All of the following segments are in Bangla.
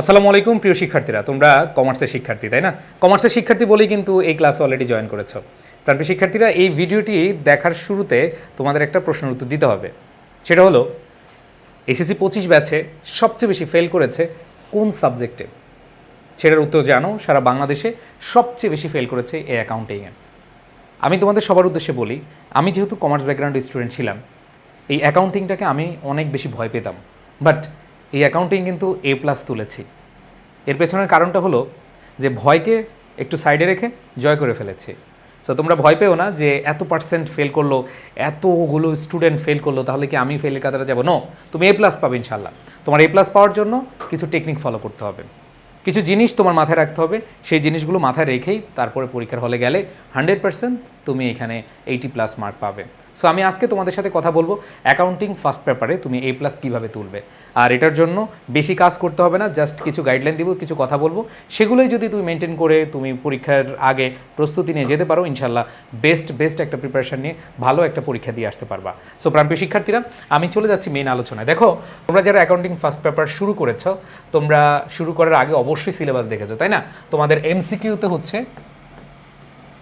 আসসালামু আলাইকুম, প্রিয় শিক্ষার্থীরা। তোমরা কমার্সের শিক্ষার্থী, তাই না? কমার্সের শিক্ষার্থী বলেই কিন্তু এই ক্লাসে অলরেডি জয়েন করেছ। প্রাণপ্রিয় শিক্ষার্থীরা, এই ভিডিওটি দেখার শুরুতে তোমাদের একটা প্রশ্নের উত্তর দিতে হবে। সেটা হলো এসএসসি পঁচিশ ব্যাচে সবচেয়ে বেশি ফেল করেছে কোন সাবজেক্টে সেটার উত্তর জানো, সারা বাংলাদেশে সবচেয়ে বেশি ফেল করেছে এই অ্যাকাউন্টিংয়ে আমি তোমাদের সবার উদ্দেশ্যে বলি, আমি যেহেতু কমার্স ব্যাকগ্রাউন্ড স্টুডেন্ট ছিলাম, এই অ্যাকাউন্টিংটাকে আমি অনেক বেশি ভয় পেতাম। বাট এই অ্যাকাউন্টিং কিন্তু এ প্লাস তুলেছি। এর পেছনের কারণটা হলো যে ভয়কে একটু সাইডে রেখে জয় করে ফেলেছি। সো তোমরা ভয় পেও না যে এত পার্সেন্ট ফেল করল, এতগুলো স্টুডেন্ট ফেল করল, তাহলে কি আমি ফেলের কাতারে যাব? নো তুমি এ প্লাস পাবে ইনশাল্লাহ তোমার এ প্লাস পাওয়ার জন্য কিছু টেকনিক ফলো করতে হবে। কিছু জিনিস তোমার মাথায় রাখতে হবে, সেই জিনিসগুলো মাথায় রেখেই তারপরে পরীক্ষার হলে গেলে হান্ড্রেড পার্সেন্ট তুমি এখানে এইটি প্লাস মার্ক পাবে। সো আমি আজকে তোমাদের সাথে কথা বলব অ্যাকাউন্টিং ফার্স্ট পেপারে তুমি এ প্লাস কীভাবে তুলবে। আর এটার জন্য বেশি কাজ করতে হবে না জাস্ট কিছু গাইডলাইন দিব, কিছু কথা বলব। সেগুলোই যদি তুমি মেনটেন করে, তুমি পরীক্ষার আগে প্রস্তুতি নিয়ে যেতে পারো ইনশাল্লাহ বেস্ট বেস্ট একটা প্রিপারেশন নিয়ে ভালো একটা পরীক্ষা দিয়ে আসতে পারবা। সো প্রাণপ্রিয় শিক্ষার্থীরা, আমি চলে যাচ্ছি মেন আলোচনায়। দেখো, তোমরা যারা অ্যাকাউন্টিং ফার্স্ট পেপার শুরু করেছ, তোমরা শুরু করার আগে অবশ্যই সিলেবাস দেখেছ, তাই না? তোমাদের এমসিকিউতে হচ্ছে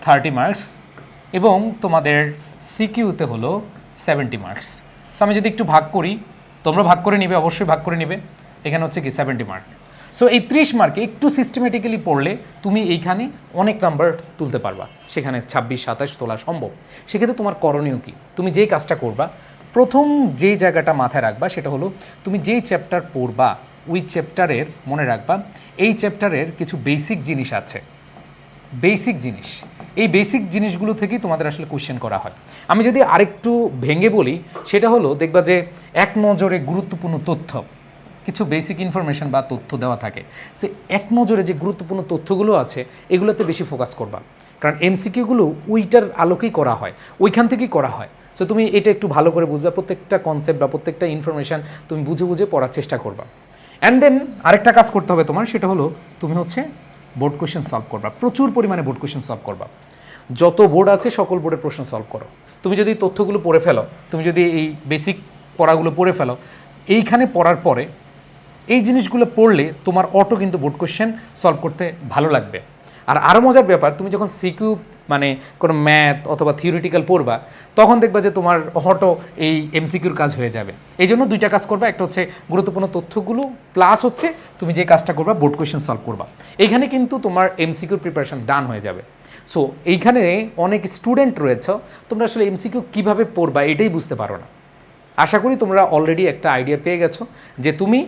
থার্টি মার্কস এবং তোমাদের সিকিউতে হলো সেভেন্টি মার্কস সো আমি যদি একটু ভাগ করি, তোমরা ভাগ করে নিবে, অবশ্যই ভাগ করে নিবে। এখানে হচ্ছে কি সেভেন্টি মার্ক সো এই ত্রিশ মার্কে একটু সিস্টেমেটিক্যালি পড়লে তুমি এইখানে অনেক নাম্বার তুলতে পারবা। সেখানে ছাব্বিশ, সাতাশ তোলা সম্ভব। সেক্ষেত্রে তোমার করণীয় কি? তুমি যেই কাজটা করবা, প্রথম যেই জায়গাটা মাথায় রাখবা সেটা হলো তুমি যেই চ্যাপ্টার পড়বা, ওই চ্যাপ্টারের মনে রাখবা, এই চ্যাপ্টারের কিছু বেসিক জিনিস আছে। বেসিক জিনিস। এই বেসিক জিনিসগুলো থেকেই তোমাদের আসলে কোশ্চেন করা হয়। আমি যদি আরেকটু ভেঙে বলি, সেটা হলো দেখবা যে এক নজরে গুরুত্বপূর্ণ তথ্য, কিছু বেসিক ইনফরমেশন বা তথ্য দেওয়া থাকে। সে এক নজরে যে গুরুত্বপূর্ণ তথ্যগুলো আছে, এগুলোতে বেশি ফোকাস করবা। কারণ এমসিকিউগুলো ওইটার আলোকেই করা হয়, ওইখান থেকেই করা হয়। সো তুমি এটা একটু ভালো করে বুঝবে, প্রত্যেকটা কনসেপ্ট বা প্রত্যেকটা ইনফরমেশান তুমি বুঝে বুঝে পড়ার চেষ্টা করবা। অ্যান্ড দেন আরেকটা কাজ করতে হবে তোমার, সেটা হলো তুমি হচ্ছে বোর্ড কোয়েশ্চেন সলভ করবা। প্রচুর পরিমাণে বোর্ড কোশ্চেন সলভ করবা। যত বোর্ড আছে, সকল বোর্ডের প্রশ্ন সলভ করো। তুমি যদি তথ্যগুলো পড়ে ফেলো, তুমি যদি এই বেসিক পড়াগুলো পড়ে ফেলো, এইখানে পড়ার পরে এই জিনিসগুলো পড়লে তোমার অটো কিন্তু বোর্ড কোশ্চেন সলভ করতে ভালো লাগবে। আর আরও মজার ব্যাপার, তুমি যখন সিকিউ মানে কোনো ম্যাথ অথবা থিওরিটিক্যাল পড়বা, তখন দেখবা যে তোমার অটো এই এমসিকিউর কাজ হয়ে যাবে। এই জন্য দুইটা কাজ করবা, একটা হচ্ছে গুরুত্বপূর্ণ তথ্যগুলো প্লাস হচ্ছে তুমি যে কাজটা করবা বোর্ড কোয়েশ্চেন সলভ করবা। এইখানে কিন্তু তোমার এমসিকিউর প্রিপারেশন ডান হয়ে যাবে। সো এইখানে অনেক স্টুডেন্ট রয়েছে, তোমরা আসলে এমসিকিউ কীভাবে পড়বা এটাই বুঝতে পারো না। আশা করি তোমরা অলরেডি একটা আইডিয়া পেয়ে গেছো যে তুমি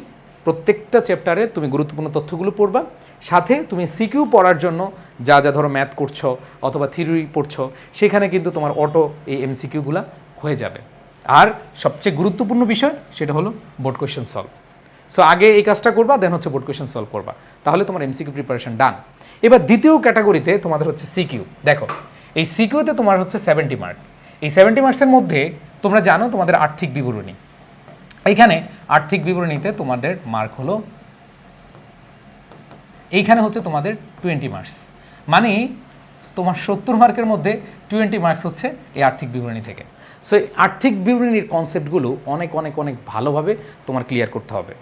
প্রত্যেকটা চ্যাপ্টারে তুমি গুরুত্বপূর্ণ তথ্যগুলো পড়বা। সাথে তুমি সিকিউ পড়ার জন্য যা যা ধরো ম্যাথ করছ অথবা থিওরি পড়ছো, সেখানে কিন্তু তোমার অটো এই এমসিকিউগুলো হয়ে যাবে। আর সবচেয়ে গুরুত্বপূর্ণ বিষয় সেটা হলো বোর্ড কোয়েশ্চেন সলভ সো আগে এই কাজটা করবা দেন হচ্ছে বোর্ড কোয়েশ্চেন সলভ করবা। তাহলে তোমার এমসিকিউ প্রিপারেশন ডান এবার দ্বিতীয় ক্যাটাগরিতে তোমাদের হচ্ছে সিকিউ দেখো, এই সিকিউতে তোমার হচ্ছে সেভেন্টি মার্ক এই সেভেন্টি মার্কসের মধ্যে তোমরা জানো তোমাদের আর্থিক বিবরণী। এইখানে আর্থিক বিবরণীতে তোমাদের মার্ক হলো, এইখানে হচ্ছে তোমাদের টোয়েন্টি মার্কস মানে তোমার সত্তর মার্কের মধ্যে টোয়েন্টি মার্কস হচ্ছে এই আর্থিক বিবরণী থেকে। সো আর্থিক বিবরণীর কনসেপ্টগুলো অনেক অনেক অনেক ভালোভাবে তোমার ক্লিয়ার করতে হবে।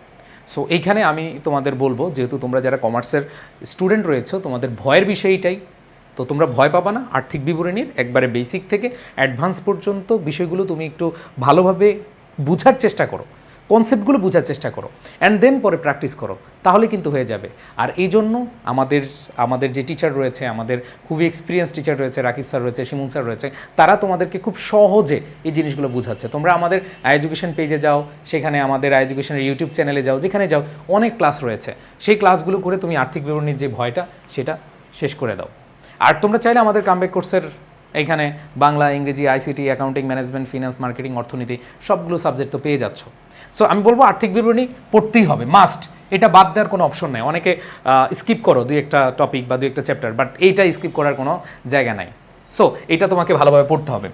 সো এইখানে আমি তোমাদের বলব, যেহেতু তোমরা যারা কমার্সের স্টুডেন্ট রয়েছো, তোমাদের ভয়ের বিষয় এটাই তো তোমরা ভয় পাবা না আর্থিক বিবরণীর, একবারে বেসিক থেকে অ্যাডভান্স পর্যন্ত বিষয়গুলো তুমি একটু ভালোভাবে বুঝার চেষ্টা করো। কনসেপ্টগুলো বোঝার চেষ্টা করো। অ্যান্ড দেন পরে প্র্যাকটিস করো। তাহলে কিন্তু হয়ে যাবে। আর এই জন্য আমাদের আমাদের যে টিচার রয়েছে, আমাদের খুবই এক্সপিরিয়েন্স টিচার রয়েছে, রাকিব স্যার রয়েছে শিমুন স্যার রয়েছে, তারা তোমাদেরকে খুব সহজে এই জিনিসগুলো বোঝাচ্ছে। তোমরা আমাদের এডুকেশন পেজে যাও, সেখানে আমাদের এডুকেশনের ইউটিউব চ্যানেলে যাও, যেখানে যাও, অনেক ক্লাস রয়েছে। সেই ক্লাসগুলো করে তুমি আর্থিক বিবরণীর যে ভয়টা, সেটা শেষ করে দাও। আর তোমরা চাইলে আমাদের কামব্যাক কোর্সের এইখানে বাংলা, ইংরেজি ICT accounting management finance marketing অর্থনীতি, সবগুলো সাবজেক্ট তো পেয়ে যাচ্ছ। সো আমি বলব আর্থিক বিবরণী পড়তেই হবে মাস্ট এটা বাদ দেওয়ার কোনো অপশন নেই। অনেকে স্কিপ করো দুই একটা টপিক বা দুই একটা চ্যাপ্টার বাট এইটা স্কিপ করার কোনো জায়গা নাই। সো এটা তোমাকে ভালোভাবে পড়তে হবে।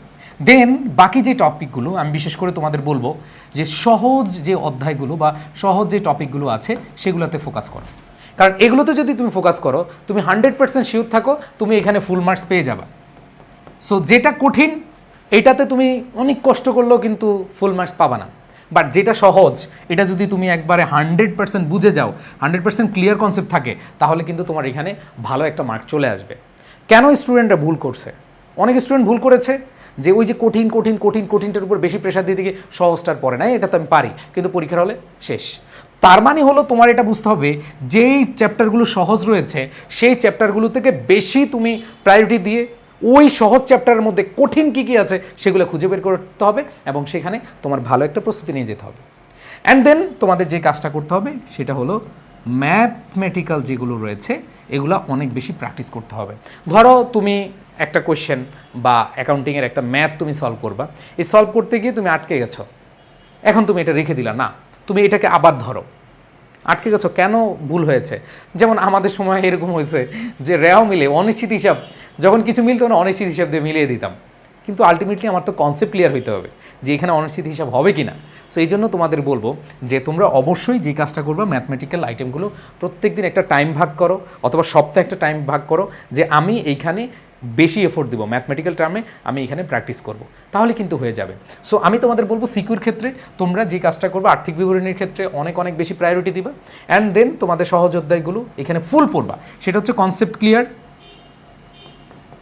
দেন বাকি যে টপিকগুলো আমি বিশেষ করে তোমাদের বলব যে সহজ যে অধ্যায়গুলো বা সহজ যে টপিকগুলো আছে, সেগুলোতে ফোকাস করো। কারণ এগুলোতে যদি তুমি ফোকাস করো, তুমি হান্ড্রেড পার্সেন্ট শিওর থাকো, তুমি এখানে ফুল মার্কস পেয়ে যাবে। সো যেটা কঠিন, এটাতে তুমি অনেক কষ্ট করলেও কিন্তু ফুল মার্কস পাবা না। বাট যেটা সহজ, এটা যদি তুমি একবারে হান্ড্রেড পার্সেন্ট বুঝে যাও হান্ড্রেড পার্সেন্ট ক্লিয়ার কনসেপ্ট থাকে, তাহলে কিন্তু তোমার এখানে ভালো একটা মার্ক চলে আসবে। কেন স্টুডেন্টরা ভুল করছে? অনেক স্টুডেন্ট ভুল করেছে যে ওই যে কঠিন কঠিন কঠিন, কঠিনটার উপর বেশি প্রেশার দিয়ে দিকে সহজটার পরে নাই এটা তো আমি পারি। কিন্তু পরীক্ষার হলে শেষ। তার মানে হলো তোমার এটা বুঝতে হবে, যেই চ্যাপ্টারগুলো সহজ রয়েছে, সেই চ্যাপ্টারগুলো থেকে বেশি তুমি প্রায়োরিটি দিয়ে ওই সহজ চ্যাপ্টারের মধ্যে কঠিন কী কী আছে সেগুলো খুঁজে বের করতে হবে এবং সেখানে তোমার ভালো একটা প্রস্তুতি নিয়ে যেতে হবে। অ্যান্ড দেন তোমাদের যে কাজটা করতে হবে সেটা হলো ম্যাথমেটিক্যাল যেগুলো রয়েছে, এগুলো অনেক বেশি প্র্যাকটিস করতে হবে। ধরো তুমি একটা কোয়েশ্চেন বা অ্যাকাউন্টিংয়ের একটা ম্যাথ তুমি সলভ করবা। এই সলভ করতে গিয়ে তুমি আটকে গেছো। এখন তুমি এটা রেখে দিলা, না। তুমি এটাকে আবার ধরো। আটকে গেছো কেন? ভুল হয়েছে। যেমন আমাদের সময় এরকম হয়েছে যে রেও মিলে অনিশ্চিত হিসাব যখন কিছু মিলতো না, অনিশ্চিত হিসাব দিয়ে মিলিয়ে দিতাম। কিন্তু আলটিমেটলি আমার তো কনসেপ্ট ক্লিয়ার হইতে হবে যে এখানে অনিশ্চিত হিসাব হবে কি না সো এই জন্য তোমাদের বলব যে তোমরা অবশ্যই যে কাজটা করবে ম্যাথমেটিক্যাল আইটেমগুলো প্রত্যেক দিন একটা টাইম ভাগ করো, অথবা সপ্তাহে একটা টাইম ভাগ করো, যে আমি এইখানে বেশি এফোর্ট দিব। ম্যাথমেটিক্যাল টার্মে আমি এখানে প্র্যাকটিস করব। তাহলে কিন্তু হয়ে যাবে। সো আমি তোমাদের বলব সিকিউর ক্ষেত্রে তোমরা যে কাজটা করবে, আর্থিক বিবরণীর ক্ষেত্রে অনেক অনেক বেশি প্রায়োরিটি দিবা। অ্যান্ড দেন তোমাদের সহজ অধ্যায়গুলো এখানে ফুল পড়বা। সেটা হচ্ছে কনসেপ্ট ক্লিয়ার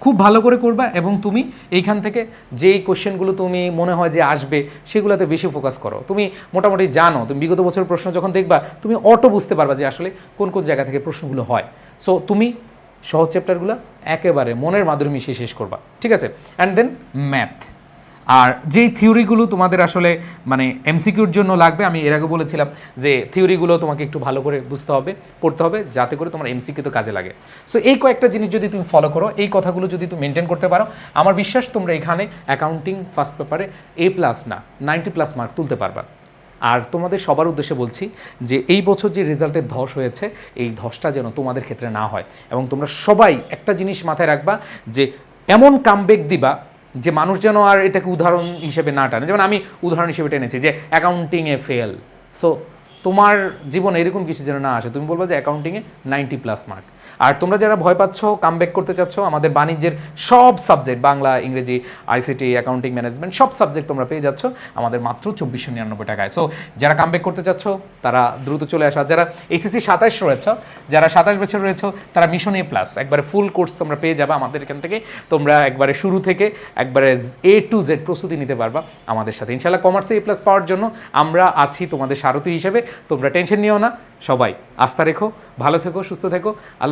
খুব ভালো করে করবা এবং তুমি এইখান থেকে যেই কোশ্চেনগুলো তুমি মনে হয় যে আসবে সেগুলোতে বেশি ফোকাস করো। তুমি মোটামুটি জানো, তুমি বিগত বছরের প্রশ্ন যখন দেখবা, তুমি অটো বুঝতে পারবা যে আসলে কোন কোন জায়গা থেকে প্রশ্নগুলো হয়। সো তুমি সহজ চ্যাপ্টারগুলো একেবারে মনের মাধ্যমে মিশিয়ে শেষ করবা। ঠিক আছে? অ্যান্ড দেন ম্যাথ আর যেই থিওরিগুলো তোমাদের আসলে মানে এমসিকিউর জন্য লাগবে, আমি এর আগে বলেছিলাম যে থিওরিগুলো তোমাকে একটু ভালো করে বুঝতে হবে, পড়তে হবে, যাতে করে তোমার এমসিকিউ তো কাজে লাগে। সো এই কয়েকটা জিনিস যদি তুমি ফলো করো, এই কথাগুলো যদি তুমি মেনটেন করতে পারো, আমার বিশ্বাস তোমরা এখানে অ্যাকাউন্টিং ফার্স্ট পেপারে এ প্লাস না নাইনটি প্লাস মার্ক তুলতে পারবা। আর তোমাদের সবার উদ্দেশ্যে বলছি যে এই বছর যে রেজাল্টের ধস হয়েছে, এই ধসটা যেন তোমাদের ক্ষেত্রে না হয়। এবং তোমরা সবাই একটা জিনিস মাথায় রাখবা যে, এমন কামবেক দিবা যে মানুষ যেন আর এটাকে উদাহরণ হিসেবে না টানে। যেমন আমি উদাহরণ হিসেবে টেনেছি যে অ্যাকাউন্টিংয়ে ফেল সো তোমার জীবনে এরকম কিছু যেন না আসে, তুমি বলব যে অ্যাকাউন্টিংয়ে নাইনটি প্লাস মার্ক আর তোমরা যারা ভয় পাচ্ছ কামব্যাক করতে চাচ্ছ, আমাদের বাণিজ্যের সব সাবজেক্ট বাংলা, ইংরেজি আইসিটি অ্যাকাউন্টিং ম্যানেজমেন্ট সব সাবজেক্ট তোমরা পেয়ে যাচ্ছ, আমাদের মাত্র চব্বিশশো নিরানব্বই টাকায়। সো যারা কামব্যাক করতে চাচ্ছ, তারা দ্রুত চলে আসা। যারা এইচএসসি সাতাশ রয়েছে, যারা সাতাশ বছর রয়েছে, তারা মিশন প্লাস একবারে ফুল কোর্স তোমরা পেয়ে যাবে আমাদের এখান থেকে। তোমরা একবারে শুরু থেকে একবারে এ টু জেড প্রস্তুতি নিতে পারবা আমাদের সাথে। ইনশাল্লাহ কমার্সে এ প্লাস পাওয়ার জন্য আমরা আছি তোমাদের সারথী হিসেবে। তোমরা টেনশন নিও না, সবাই আস্থা রেখো, ভালো থেকো, সুস্থ থেকো।